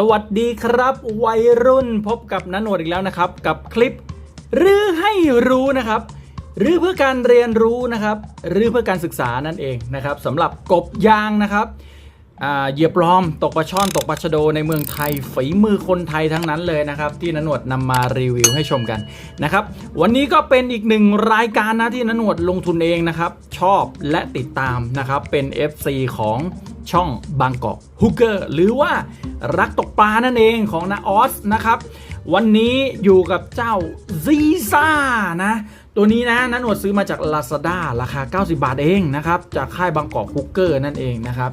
สวัสดีครับ วัยรุ่นพบกับนันหนวดอีกแล้วนะครับ กับคลิปรื้อให้รู้นะครับหรือเพื่อการเรียนรู้นะครับหรือเพื่อการศึกษานั่นเองนะครับสำหรับกบยางนะครับอ่าเหยียบล้อมตกปลาช่อนตกปลาชะโดในเมืองไทยฝีมือคนไทยทั้งนั้นเลยนะครับ ที่นันหนวดนำมารีวิวให้ชมกันนะครับ วันนี้ก็เป็นอีกหนึ่งรายการนะที่นันหนวดลงทุนเองนะครับ ชอบและติดตามนะครับเป็น FC ของ ช่องบางกอกฮุกเกอร์หรือว่ารักตกปลานั่นเองของนาออสนะครับวันนี้อยู่กับเจ้าซีซ่านะตัวนี้นะนันหนวดซื้อมาจาก Lazada ราคา 90 บาทเองนะครับจากค่ายบางกอกฮุกเกอร์นั่นเองนะครับ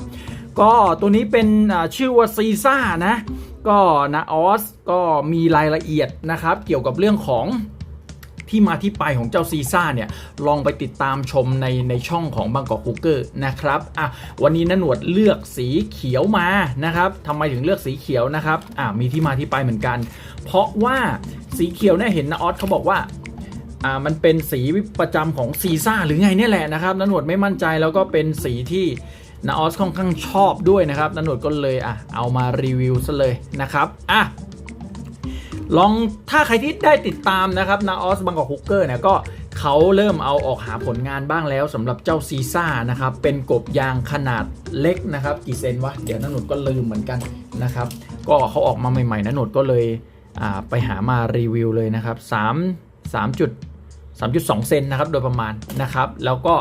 ก็ตัวนี้เป็นชื่อว่าซีซ่านะก็นาออสก็มีรายละเอียดนะครับเกี่ยวกับเรื่องของ ที่มาที่ไปของเจ้าซีซ่าเนี่ยลองไปติดตามชมในในช่องของบางกอกคูเกอร์นะครับอะวันนี้นหนวดเลือกสีเขียวมานะครับทำไมถึงเลือกสีเขียวนะครับอะมีที่มาที่ไปเหมือนกัน เพราะว่าสีเขียวเนี่ยเห็นนาออสเขาบอกว่าอ่ามันเป็นสีประจำของซีซ่าหรือไงเนี่ยแหละนะครับนหนวดไม่มั่นใจแล้วก็เป็นสีที่นาออสค่อนข้างชอบด้วยนะครับนหนวดก็เลยอะเอามารีวิวซะเลยนะครับอะ ลองถ้าใครที่ได้ติดตามนะครับนาออสบังกอกฮุกเกอร์เนี่ยก็เขาเริ่มเอาออกหาผลงานบ้างแล้วสำหรับเจ้าซีซ่านะครับเป็นกบยางขนาดเล็กนะครับกี่เซนวะเดี๋ยวนันหนุดก็ลืมเหมือนกันนะครับก็เขาออกมาใหม่ๆนันหนุดก็เลยไปหามารีวิวเลยนะครับ3 3จุด3.2 เซนนะครับโดยประมาณนะครับ แล้วก็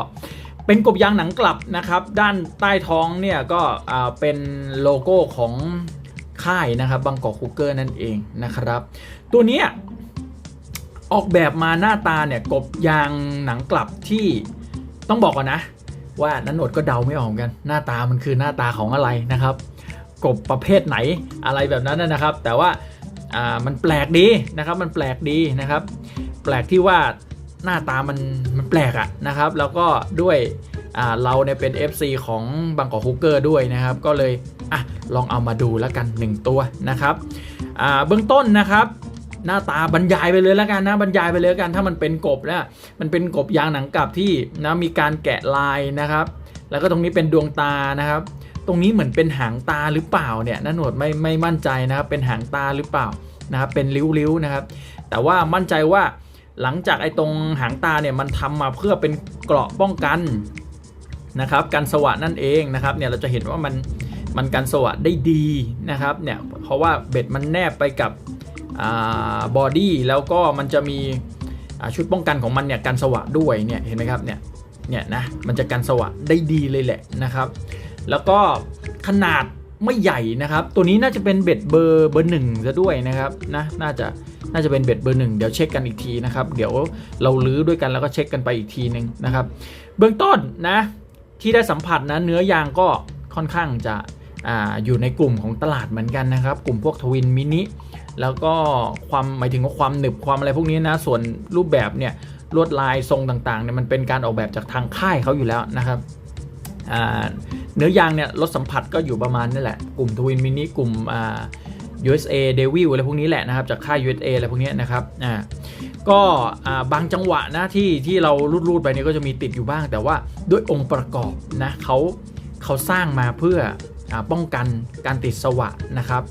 เป็นกบยางหนังกลับนะครับ ด้านใต้ท้องเนี่ยก็เป็นโลโก้ของ ค่ายนะครับบางกอกคุกเกอร์นั่นเองนะครับ ตัวเนี้ยออกแบบมาหน้าตาเนี่ยกบยางหนังกลับที่ต้องบอกก่อนนะ ว่านันโหนดก็เดาไม่ออกกัน หน้าตามันคือหน้าตาของอะไรนะครับ กบประเภทไหนอะไรแบบนั้นนะครับ แต่ว่าามันแปลกดีนะครับ มันแปลกดีนะครับ แปลกที่ว่าหน้าตามันมันแปลกอะนะครับ แล้วก็ด้วย เราเนี่ยเป็น FC ของบางกอกฮุกเกอร์ด้วยนะครับ ก็เลยอะลองเอามาดูแล้วกัน 1 ตัวนะครับอ่าเบื้องต้นนะครับหน้าตาบรรยายไปเลยแล้วกันนะบรรยายไปเลยแล้วกันถ้ามันเป็นกบนะมันเป็นกบยางหนังกลับที่นะมีการแกะลายนะครับ แล้วก็ตรงนี้เป็นดวงตานะครับ ตรงนี้เหมือนเป็นหางตาหรือเปล่าเนี่ยน้าหนวดไม่ไม่มั่นใจนะครับ เป็นหางตาหรือเปล่านะครับเป็นริ้วๆนะครับ แต่ว่ามั่นใจว่าหลังจากไอ้ตรงหางตาเนี่ยมันทำมาเพื่อเป็นเกราะป้องกัน นะครับกันสวะนั่นเองนะครับเนี่ยเราจะเห็นว่ามันมันกันสวะได้ดีนะครับเนี่ยเพราะว่าเบ็ดมันแนบไปกับบอดี้แล้วก็มันจะมีชุดป้องกันของมันเนี่ยกันสวะด้วยเนี่ยเห็นไหมครับเนี่ยเนี่ยนะมันจะกันสวะได้ดีเลยแหละนะครับ แล้วก็ขนาดไม่ใหญ่นะครับ ตัวนี้น่าจะเป็นเบ็ดเบอร์เบอร์หนึ่งซะด้วยนะครับนะน่าจะน่าจะเป็นเบ็ดเบอร์หนึ่งเดี๋ยวเช็คกันอีกทีนะครับ เดี๋ยวเราลื้อด้วยกันแล้วก็เช็คกันไปอีกทีหนึ่งนะครับ เบื้องต้นนะ ที่ได้สัมผัสนะเนื้อยางก็ค่อนข้างจะออยู่ในกลุ่มของตลาดเหมือนกันนะครับ กลุ่มพวกทวินมินิแล้วก็ความหมายถึงว่าความหนึบความอะไรพวกนี้นะส่วนรูปแบบเนี่ยลวดลายทรงต่างๆเนี่ยมันเป็นการออกแบบจากทางค่ายเขาอยู่แล้วนะครับเนื้อยางเนี่ยรสสัมผัสก็อยู่ประมาณนี่แหละ กลุ่มทวินมินิกลุ่มอ USA Devil อะไรพวกนี้แหละนะครับจากค่าย USA อะไรพวกนี้นะครับอ่าก็อ่าบางจังหวะนะที่ที่เรารูดๆไปเนี่ยก็จะมีติดอยู่บ้าง แต่ว่าด้วยองค์ประกอบนะเขาเขาสร้างมาเพื่ออป้องกันการติดสวะนะครับ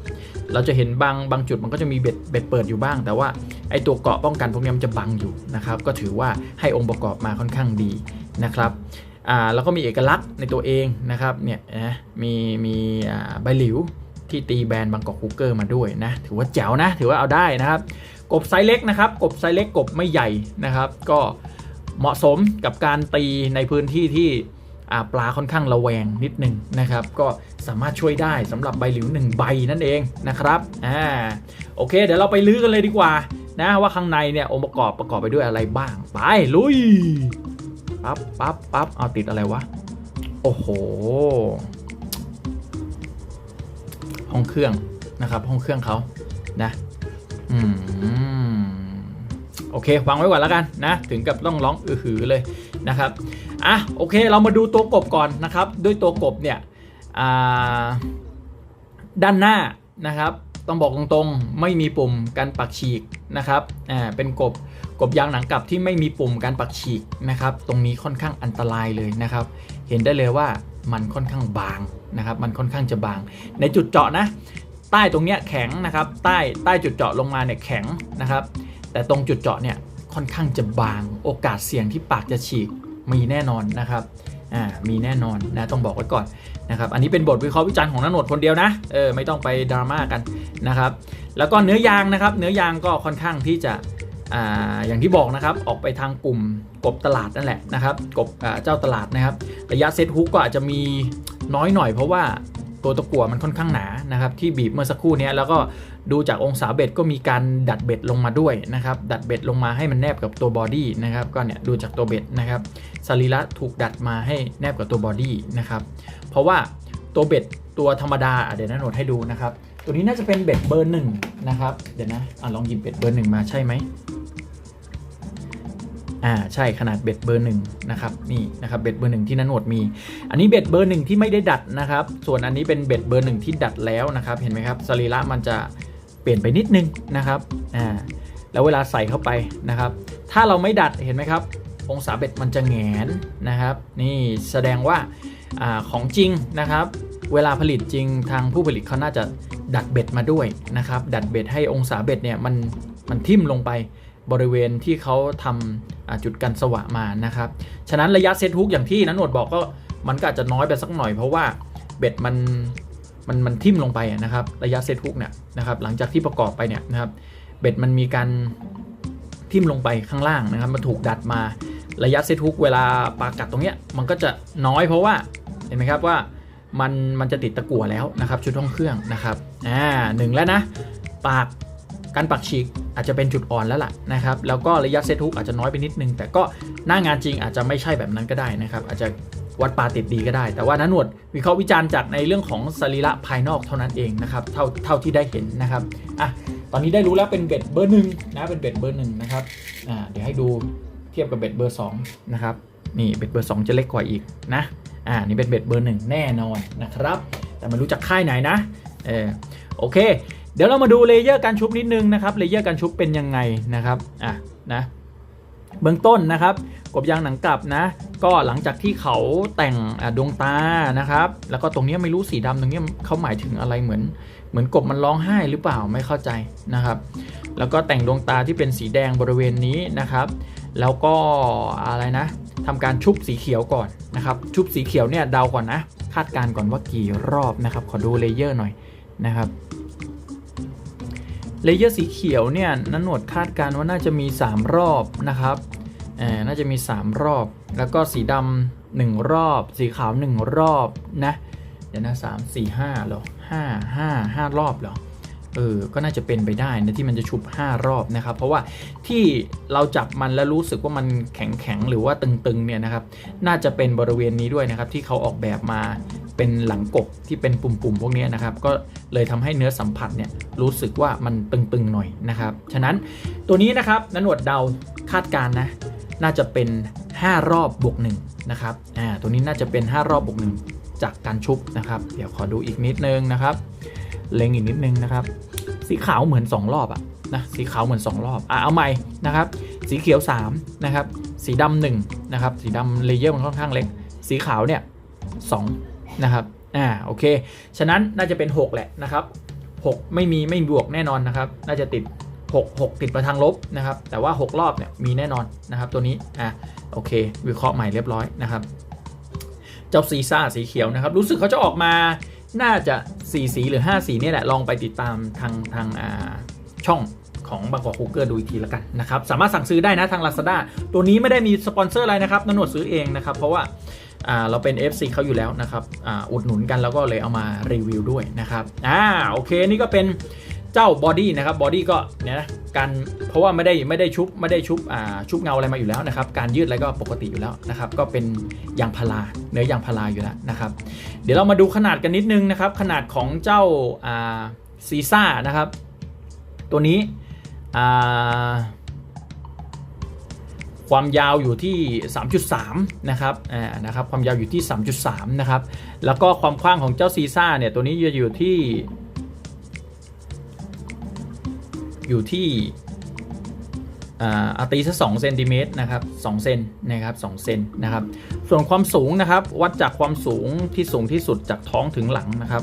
เราจะเห็นบางบางจุดมันก็จะมีเบ็ดเบ็ดเปิดอยู่บ้าง แต่ว่าไอตัวเกาะป้องกันพวกนี้มันจะบังอยู่นะครับก็ถือว่าให้องค์ประกอบมาค่อนข้างดีนะครับอ่าแล้วก็มีเอกลักษณ์ในตัวเองนะครับเนี่ยนะมีมีใบหลิว ที่ตีแบรนด์บางกอกคุกเกอร์มาด้วยนะ ถือว่าแจ๋วนะ ถือว่าเอาได้นะครับ กบไซส์เล็กนะครับ กบไซส์เล็กกบไม่ใหญ่นะครับ ก็เหมาะสมกับการตีในพื้นที่ที่ปลาค่อนข้างระแวงนิดนึงนะครับ ก็สามารถช่วยได้สำหรับใบหลิวหนึ่งใบนั่นเองนะครับอ่าโอเค เดี๋ยวเราไปลื้อกันเลยดีกว่านะว่าข้างในเนี่ยองค์ประกอบประกอบไปด้วยอะไรบ้าง ไปลุยปั๊บปั๊บปั๊บเอาติดอะไรวะ โอ้โห ห้องเครื่องนะครับ ห้องเครื่องเขานะอืมโอเควางไว้ก่อนแล้วกันนะ ถึงกับต้องร้องอือหือเลยนะครับอะโอเคเรามาดูตัวกบก่อนนะครับ ด้วยตัวกบเนี่ยด้านหน้านะครับต้องบอกตรงๆ ไม่มีปุ่มการปักฉีกนะครับอ่าเป็นกบกบยางหนังกลับที่ไม่มีปุ่มการปักฉีกนะครับ ตรงนี้ค่อนข้างอันตรายเลยนะครับ เห็นได้เลยว่า มันค่อนข้างบางนะครับ มันค่อนข้างจะบาง ในจุดเจาะนะ ใต้ตรงเนี้ยแข็งนะครับ ใต้ใต้จุดเจาะลงมาเนี่ยแข็งนะครับ แต่ตรงจุดเจาะเนี่ยค่อนข้างจะบาง โอกาสเสี่ยงที่ปากจะฉีกมีแน่นอนนะครับอ่ามีแน่นอนนะต้องบอกไว้ก่อนนะครับ อันนี้เป็นบทวิเคราะห์วิจารณ์ของนันโหนดคนเดียวนะ เออไม่ต้องไปดราม่ากันนะครับ แล้วก็เนื้อยางนะครับ เนื้อยางก็ค่อนข้างที่จะ อ่าอย่างที่บอกนะครับออกไปทางกลุ่มกบตลาดนั่นแหละนะครับกบเจ้าตลาดนะครับระยะเซตฮุกก็อาจจะมีน้อยหน่อยเพราะว่าตัวตะกั่วมันค่อนข้างหนานะครับที่บีบเมื่อสักครู่นี้แล้วก็ดูจากองศาเบ็ดก็มีการดัดเบ็ดลงมาด้วยนะครับดัดเบ็ดลงมาให้มันแนบกับตัวบอดี้นะครับก็เนี่ยดูจากตัวเบ็ดนะครับสรีระถูกดัดมาให้แนบกับตัวบอดี้นะครับเพราะว่าตัวเบ็ดตัวธรรมดาเดี๋ยวนะโนดให้ดูนะครับตัวนี้น่าจะเป็นเบ็ดเบอร์หนึ่งนะครับเดี๋ยวนะอะลองหยิบเบ็ดเบอร์หนึ่งมาใช่ไหม อ่าใช่ขนาดเบ็ดเบอร์หนึ่งนะครับนี่นะครับเบ็ดเบอร์หนึ่งที่นันโหดมี อันนี้เบ็ดเบอร์หนึ่งที่ไม่ได้ดัดนะครับส่วนอันนี้เป็นเบ็ดเบอร์หนึ่งที่ดัดแล้วนะครับเห็นไหมครับสรีระมันจะเปลี่ยนไปนิดนึงนะครับอ่าแล้วเวลาใส่เข้าไปนะครับ ถ้าเราไม่ดัดเห็นไหมครับองศาเบ็ดมันจะแงนนะครับ นี่แสดงว่าอาของจริงนะครับ เวลาผลิตจริงทางผู้ผลิตเขาน่าจะดัดเบ็ดมาด้วยนะครับ ดัดเบ็ดให้องศาเบ็ดเนี่ยมันมันทิ่มลงไป บริเวณที่เขาทำอ่าจุดกันสว่างมานะครับ ฉะนั้นระยะเซตฮุกอย่างที่นันโหนดบอกก็มันก็อาจจะน้อยไปสักหน่อยเพราะว่าเบ็ดมันมันมันทิ่มลงไปนะครับระยะเซตฮุกเนี่ยนะครับหลังจากที่ประกอบไปเนี่ยนะครับเบ็ดมันมีการทิ่มลงไปข้างล่างนะครับมันถูกดัดมาระยะเซตฮุกเวลาปากัดตรงเนี้ยมันก็จะน้อยเพราะว่าเห็นไหมครับว่ามันมันจะติดตะกั่วแล้วนะครับชุดห้องเครื่องนะครับอ่าหนึ่งแล้วนะปากการปักฉีก อาจจะเป็นจุดอ่อนแล้วล่ะนะครับ แล้วก็ระยะเซตฮุกอาจจะน้อยไปนิดนึง แต่ก็หน้างานจริงอาจจะไม่ใช่แบบนั้นก็ได้นะครับ อาจจะวัดปลาติดดีก็ได้ แต่ว่านันหนวดวิเคราะห์วิจารณ์จากในเรื่องของสรีระภายนอกเท่านั้นเองนะครับเท่าเท่าที่ได้เห็นนะครับอะตอนนี้ได้รู้แล้วเป็นเบ็ดเบอร์หนึ่งนะเป็นเบ็ดเบอร์หนึ่งนะครับอ่าเดี๋ยวให้ดูเทียบกับเบ็ดเบอร์2นะครับนี่เบ็ดเบอร์ 2 จะเล็กกว่าอีกนะอ่านี่เป็นเบ็ดเบอร์ 1 แน่นอนนะครับ แต่ไม่รู้จากค่ายไหนนะเออโอเค เดี๋ยวเรามาดูเลเยอร์การชุบนิดนึงนะครับเลเยอร์การชุบเป็นยังไงนะครับอะนะเบื้องต้นนะครับกบยางหนังกลับนะ ก็หลังจากที่เขาแต่งดวงตานะครับ แล้วก็ตรงนี้ไม่รู้สีดำตรงนี้เขาหมายถึงอะไรเหมือน เหมือนกบมันร้องไห้หรือเปล่าไม่เข้าใจนะครับ แล้วก็แต่งดวงตาที่เป็นสีแดงบริเวณนี้นะครับ แล้วก็อะไรนะทำการชุบสีเขียวก่อนนะครับ ชุบสีเขียวเนี่ยเดาก่อนนะคาดการณ์ก่อนว่ากี่รอบนะครับ ขอดูเลเยอร์หน่อยนะครับ เลเยอร์สีเขียวเนี่ยนันหนวดคาดการณ์ว่าน่าจะมี 3 รอบนะครับเอน่าจะมี 3 รอบ แล้วก็สีดำหนึ่งรอบ สีขาว 1 รอบนะเดี๋ยวนะสามสี่ห้าหรอห้าห้าห้ารอบเหรอเออ ก็น่าจะเป็นไปได้นะที่มันจะชุบ 5 รอบนะครับ เพราะว่าที่เราจับมันแล้วรู้สึกว่ามันแข็งแข็งหรือว่าตึงๆเนี่ยนะครับ น่าจะเป็นบริเวณนี้ด้วยนะครับที่เขาออกแบบมา เป็นหลังกบที่เป็นปุ่มๆพวกนี้นะครับ ก็เลยทำให้เนื้อสัมผัสเนี่ยรู้สึกว่ามันตึงๆหน่อยนะครับ ฉะนั้นตัวนี้นะครับนันหนวดเดาคาดการณ์นะน่าจะเป็น 5 รอบบวก1นะครับอ่าตัวนี้น่าจะเป็น 5 รอบบวก1จากการชุบนะครับ เดี๋ยวขอดูอีกนิดนึงนะครับเล็งอีกนิดนึงนะครับสีขาวเหมือน 2 รอบอะนะสีขาวเหมือน 2 รอบอะเอาใหม่นะครับ สีเขียว3นะครับสีดำหนึ่งนะครับสีดำเลเยอร์มันค่อนข้างเล็ก สีขาวเนี่ยสอง นะครับอ่าโอเค ฉะนั้นน่าจะเป็น 6 แหละนะครับ 6 ไม่มีไม่บวกแน่นอนนะครับ น่าจะติด 6 6 ติดไปทางลบนะครับ แต่ว่า 6 รอบเนี่ยมีแน่นอนนะครับ ตัวนี้อะโอเค วิเคราะห์ใหม่เรียบร้อยนะครับเจ้าซีซ่าสีเขียวนะครับ รู้สึกเขาจะออกมาน่าจะสีสีหรือ 5 สีนี่แหละลองไปติดตามทางทางอ่าช่องของบางกอกคูเกอร์ดูอีกทีละกันนะครับ สามารถสั่งซื้อได้นะทาง Lazada ตัวนี้ไม่ได้มีสปอนเซอร์อะไรนะครับนนวดซื้อเองนะครับ เพราะว่า เราเป็น FC เขาอยู่แล้วนะครับออุดหนุนกันแล้วก็เลยเอามารีวิวด้วยนะครับอ่าโอเคนี่ก็เป็นเจ้าบอดี้นะครับบอดี้ก็เนี่ยนะการเพราะว่าไม่ได้ไม่ได้ชุบไม่ได้ชุบอ่าชุบเงาอะไรมาอยู่แล้วนะครับ การยืดอะไรก็ปกติอยู่แล้วนะครับ ก็เป็นยางพาราเนื้อยางพาราอยู่แล้วนะครับ เดี๋ยวเรามาดูขนาดกันนิดนึงนะครับ ขนาดของเจ้าซีซ่านะครับ ตัวนี้อ่า ความยาวอยู่ที่ 3.3 นะครับอ่านะครับ ความยาวอยู่ที่ 3.3 นะครับ แล้วก็ความกว้างของเจ้าซีซ่าเนี่ย ตัวนี้จะอยู่ที่ อยู่ที่อ่าอาตีสักสองเซนติเมตรนะครับสองเซนนะครับสองเซนนะครับ ส่วนความสูงนะครับ วัดจากความสูงที่สูงที่สุดจากท้องถึงหลังนะครับ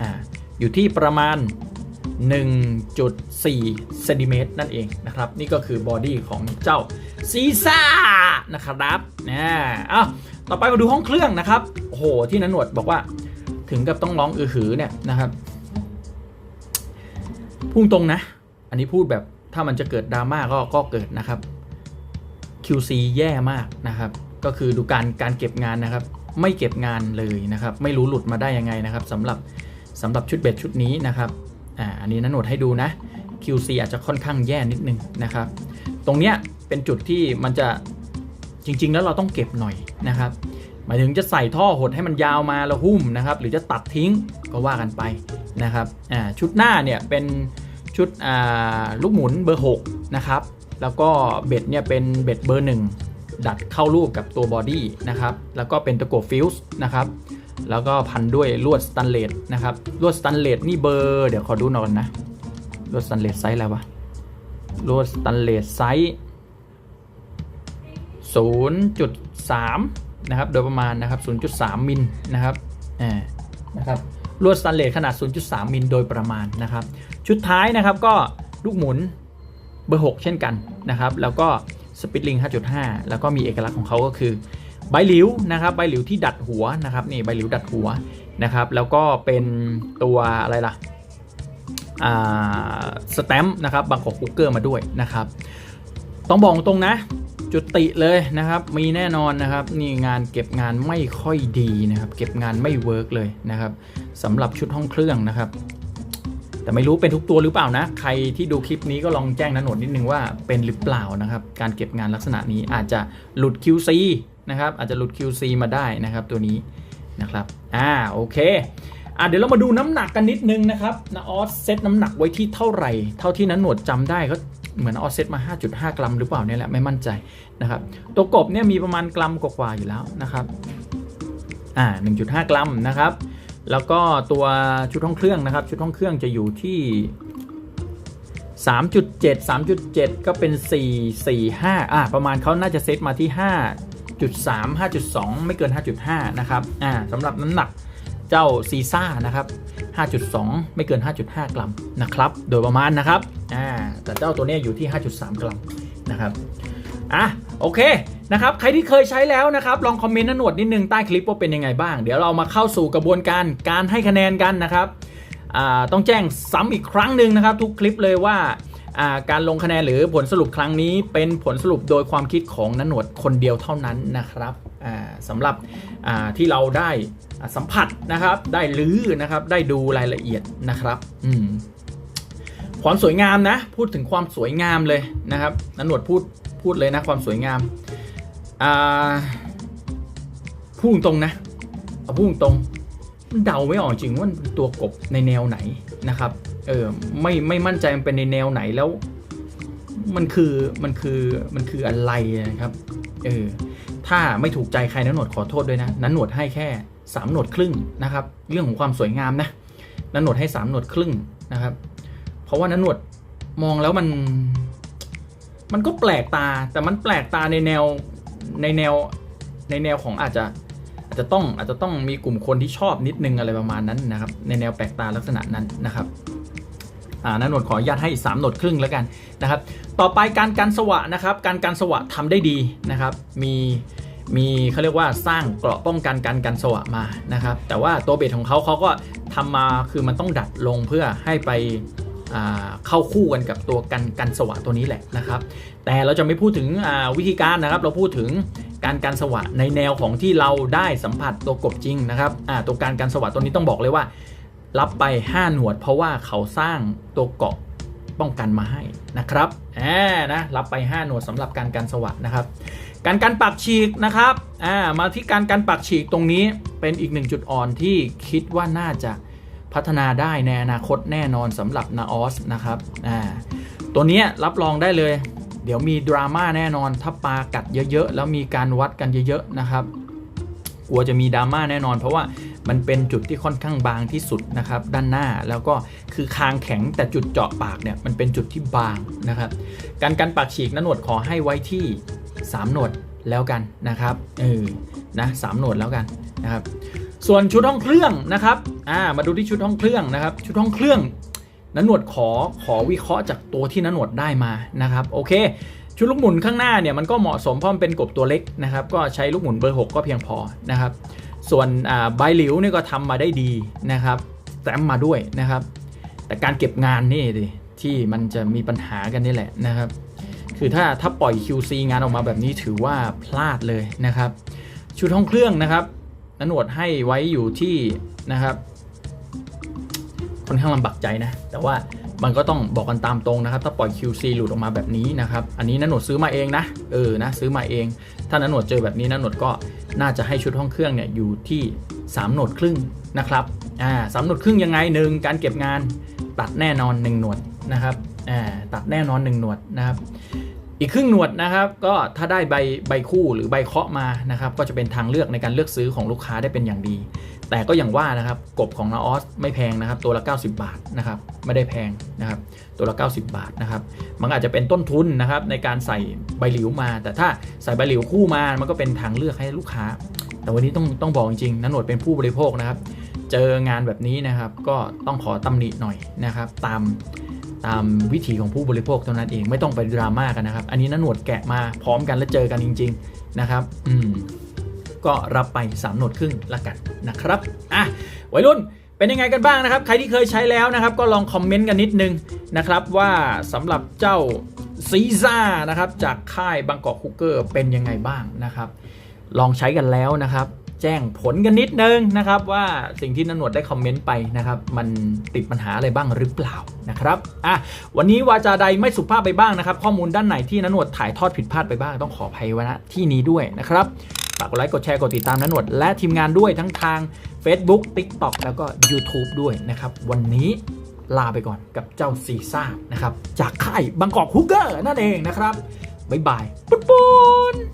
อ่า อยู่ที่ประมาณ 1.4เซนติเมตรนั่นเองนะครับ นี่ก็คือบอดี้ของเจ้าซีซ่านะครับนะอ้าวต่อไปมาดูห้องเครื่องนะครับโอ้โหที่นันหนวดบอกว่าถึงกับต้องร้องอือหือเนี่ยนะครับพุ่งตรงนะ อันนี้พูดแบบถ้ามันจะเกิดดราม่าก็ก็เกิดนะครับ QC แย่มากนะครับ ก็คือดูการการเก็บงานนะครับ ไม่เก็บงานเลยนะครับ ไม่รู้หลุดมาได้ยังไงนะครับสำหรับสำหรับชุดเบ็ดชุดนี้นะครับ อ่าอันนี้นันโนดให้ดูนะ QC อาจจะค่อนข้างแย่นิดนึงนะครับ ตรงเนี้ยเป็นจุดที่มันจะจริง ๆ แล้วเราต้องเก็บหน่อยนะครับ หมายถึงจะใส่ท่อหดให้มันยาวมาแล้วหุ้มนะครับ หรือจะตัดทิ้งก็ว่ากันไปนะครับอ่าชุดหน้าเนี่ยเป็นชุดอ่าลูกหมุนเบอร์6นะครับแล้วก็เบ็ดเนี่ยเป็นเบ็ดเบอร์ 1 ดัดเข้ารูปกับตัวบอดี้นะครับแล้วก็เป็นตะกั่วฟิวส์นะครับ แล้วก็พันด้วยลวดสแตนเลสนะครับลวดสแตนเลสนี่เบอร์เดี๋ยวขอดูหน่อยนะลวดสแตนเลสไซส์อะไรวะลวดสแตนเลสไซส์0.3 นะครับ โดยประมาณนะครับ 0.3 มิลนะครับอ่านะครับลวดสแตนเลสขนาด 0.3 มิลโดยประมาณนะครับ ชุดท้ายนะครับก็ลูกหมุนเบอร์ 6 เช่นกันนะครับ แล้วก็สปิ t ลิง 5.5 แล้วก็มีเอกลักษณ์ของเขาก็คือ ใบหลิวนะครับใบหลิวที่ดัดหัวนะครับนี่ใบหลิวดัดหัวนะครับ แล้วก็เป็นตัวอะไรล่ะสแตมป์นะครับบางกอกคุกเกอร์มาด้วยนะครับ ต้องบอกตรงนะจุติเลยนะครับมีแน่นอนนะครับนี่งานเก็บงานไม่ค่อยดีนะครับ เก็บงานไม่เวิร์กเลยนะครับสำหรับชุดห้องเครื่องนะครับ แต่ไม่รู้เป็นทุกตัวหรือเปล่านะ ใครที่ดูคลิปนี้ก็ลองแจ้งนันโหนดนิดนึงว่าเป็นหรือเปล่านะครับ การเก็บงานลักษณะนี้อาจจะหลุด QC นะครับ อาจจะหลุด QC มาได้นะครับตัวนี้นะครับ อ่า โอเค อะเดี๋ยวเรามาดูน้ำหนักกันนิดนึงนะครับนาออสเซตน้ำหนักไว้ที่เท่าไหร่ เท่าที่นั้นหนวดจำได้ก็เหมือนออสเซตมา 5.5 กรัมหรือเปล่าเนี่ยแหละไม่มั่นใจนะครับ ตัวกบเนี่ยมีประมาณกรัมกว่าๆอยู่แล้วนะครับ อ่า 1.5 กรัมนะครับ แล้วก็ตัวชุดห้องเครื่องนะครับ ชุดห้องเครื่องจะอยู่ที่3.7 3.7 ก็เป็น 4 4 5อ่าประมาณเขาน่าจะเซตมาที่ 5.3 5.2 ไม่เกิน 5.5 นะครับอ่าสำหรับน้ำหนักเจ้าซีซ่านะครับ 5.2 ไม่เกิน 5.5 กรัมนะครับ โดยประมาณนะครับอ่าแต่เจ้าตัวนี้อยู่ที่ 5.3 กรัมนะครับอะโอเคนะครับใครที่เคยใช้แล้วนะครับ ลองคอมเมนต์หนวดนิดนึงใต้คลิปว่าเป็นยังไงบ้าง เดี๋ยวเรามาเข้าสู่กระบวนการการให้คะแนนกันนะครับอ่าต้องแจ้งซ้ำอีกครั้งหนึ่งนะครับ ทุกคลิปเลยว่า การลงคะแนนหรือผลสรุปครั้งนี้เป็นผลสรุปโดยความคิดของนันหนวดคนเดียวเท่านั้นนะครับสำหรับที่เราได้สัมผัสนะครับ ได้ลื้อนะครับได้ดูรายละเอียดนะครับความสวยงามนะ พูดถึงความสวยงามเลยนะครับนันหนวดพูดพูดเลยนะความสวยงามาพูดตรงนะเอาพูดตรงเดาไม่ออกจริงว่ามันตัวกบในแนวไหนนะครับ เออไม่ไม่มั่นใจมันเป็นในแนวไหนแล้ว มันคือมันคือมันคืออะไรนะครับเออถ้าไม่ถูกใจใครนั้นหนวดขอโทษด้วยนะนั้นหนวดให้แค่สามหนวดครึ่งนะครับ เรื่องของความสวยงามนะนั้นหนวดให้สามหนวดครึ่งนะครับ เพราะว่านั้นหนวดมองแล้วมัน มันก็แปลกตา แต่มันแปลกตาในแนวในแนวในแนวของอาจจะอาจจะต้องอาจจะต้องมีกลุ่มคนที่ชอบนิดนึงอะไรประมาณนั้นนะครับ ในแนวแปลกตาลักษณะนั้นนะครับ อ่านันหนวดขออนุญาตให้3หนวดครึ่งแล้วกันนะครับต่อไปการการสวะนะครับการการสวะทำได้ดีนะครับมีมีเขาเรียกว่าสร้างเกราะป้องกันการการสวะมานะครับแต่ว่าตัวเบสของเขาเขาก็ทำมาคือมันต้องดัดลงเพื่อให้ไปเข้าคู่กันกับตัวกันกันสวะตัวนี้แหละนะครับ แต่เราจะไม่พูดถึงวิธีการนะครับ เราพูดถึงการการสวะในแนวของที่เราได้สัมผัสตัวกบจริงนะครับตัวการการสวะตัวนี้ต้องบอกเลยว่า รับไป 5 หนวด เพราะว่าเขาสร้างตัวเกาะป้องกันมาให้นะครับแอบนะรับไป 5 หนวดสำหรับการการสวะนะครับ การการปักฉีกนะครับอ่ามาที่การการปักฉีกตรงนี้เป็นอีกหนึ่งจุดอ่อนที่คิดว่าน่าจะพัฒนาได้ในอนาคตแน่นอนสำหรับนาออสนะครับอ่าตัวนี้รับรองได้เลย เดี๋ยวมีดราม่าแน่นอนถ้าปลากัดเยอะๆ แล้วมีการวัดกันเยอะๆนะครับกลัวจะมีดราม่าแน่นอน เพราะว่า มันเป็นจุดที่ค่อนข้างบางที่สุดนะครับด้านหน้าแล้วก็คือคางแข็งแต่จุดเจาะปากเนี่ยมันเป็นจุดที่บางนะครับการกันปากฉีกนั้นหนวดขอให้ไว้ที่ 3 หนวดแล้วกันนะครับเออนะสามหนวดแล้วกันนะครับส่วนชุดห้องเครื่องนะครับอ่ามาดูที่ชุดห้องเครื่องนะครับ ชุดห้องเครื่องนันหนวดขอขอวิเคราะห์จากตัวที่นันหนวดได้มานะครับโอเค ชุดลูกหมุนข้างหน้าเนี่ยมันก็เหมาะสมเพราะมันเป็นกบตัวเล็กนะครับก็ใช้ลูกหมุนเบอร์ 6 ก็เพียงพอนะครับ ส่วนใบหลิวนี่ก็ทำมาได้ดีนะครับแต้มมาด้วยนะครับ แต่การเก็บงานนี่ดิที่มันจะมีปัญหากันนี่แหละนะครับ คือถ้าถ้าปล่อย QC งานออกมาแบบนี้ถือว่าพลาดเลยนะครับ ชุดห้องเครื่องนะครับนนวดให้ไว้อยู่ที่นะครับ ค่อนข้างลำบากใจนะ แต่ว่ามันก็ต้องบอกกันตามตรงนะครับ ถ้าปล่อย QC หลุดออกมาแบบนี้นะครับ อันนี้นันหนวดซื้อมาเองนะ เออ นะ ซื้อมาเอง ถ้านันหนวดเจอแบบนี้นันหนวดก็น่าจะให้ชุดห้องเครื่องเนี่ยอยู่ที่3หนวดครึ่งนะครับ อ่าสามหนวดครึ่งยังไงหนึ่งการเก็บงานตัดแน่นอน 1 หนวดนะครับ อ่า ตัดแน่นอน 1 หนวดนะครับ อีกครึ่งหนวดนะครับ ก็ถ้าได้ใบใบคู่หรือใบเคาะมานะครับ ก็จะเป็นทางเลือกในการเลือกซื้อของลูกค้าได้เป็นอย่างดี แต่ก็อย่างว่านะครับกบของนาออสไม่แพงนะครับ ตัวละ 90 บาทนะครับ ไม่ได้แพงนะครับ ตัวละ 90 บาทนะครับ มันอาจจะเป็นต้นทุนนะครับในการใส่ใบหลิวมา แต่ถ้าใส่ใบหลิวคู่มา มันก็เป็นทางเลือกให้ลูกค้า แต่วันนี้ต้องต้องบอกจริงๆนันหนวดเป็นผู้บริโภคนะครับ เจองานแบบนี้นะครับ ก็ต้องขอตำหนิหน่อยนะครับ ตามตามวิถีของผู้บริโภคเท่านั้นเองไม่ต้องไปดราม่ากันนะครับ อันนี้นันหนวดแกะมาพร้อมกันและเจอกันจริง ๆนะครับ อืม ก็รับไป3หนดครึ่งละกันนะครับอะวัยรุ่นเป็นยังไงกันบ้างนะครับ ใครที่เคยใช้แล้วนะครับ ก็ลองคอมเมนต์กันนิดนึงนะครับว่าสำหรับเจ้าซีซ่านะครับจากค่ายบางกอกคุกเกอร์เป็นยังไงบ้างนะครับ ลองใช้กันแล้วนะครับ แจ้งผลกันนิดนึงนะครับว่าสิ่งที่นันวดได้คอมเมนต์ไปนะครับมันติดปัญหาอะไรบ้างหรือเปล่านะครับอะวันนี้วาจาใดไม่สุภาพไปบ้างนะครับ ข้อมูลด้านไหนที่นันวดถ่ายทอดผิดพลาดไปบ้างต้องขออภัยไว้ณที่นี้ด้วยนะครับฝากกดไลค์กดแชร์กดติดตามนันหนวดและทีมงานด้วยทั้งทาง Facebook TikTok แล้วก็ YouTube ด้วยนะครับวันนี้ลาไปก่อนกับเจ้าซีซ่านะครับจากค่ายบางกอกฮุกเกอร์นั่นเองนะครับบ๊ายบายปุ้นปุ้น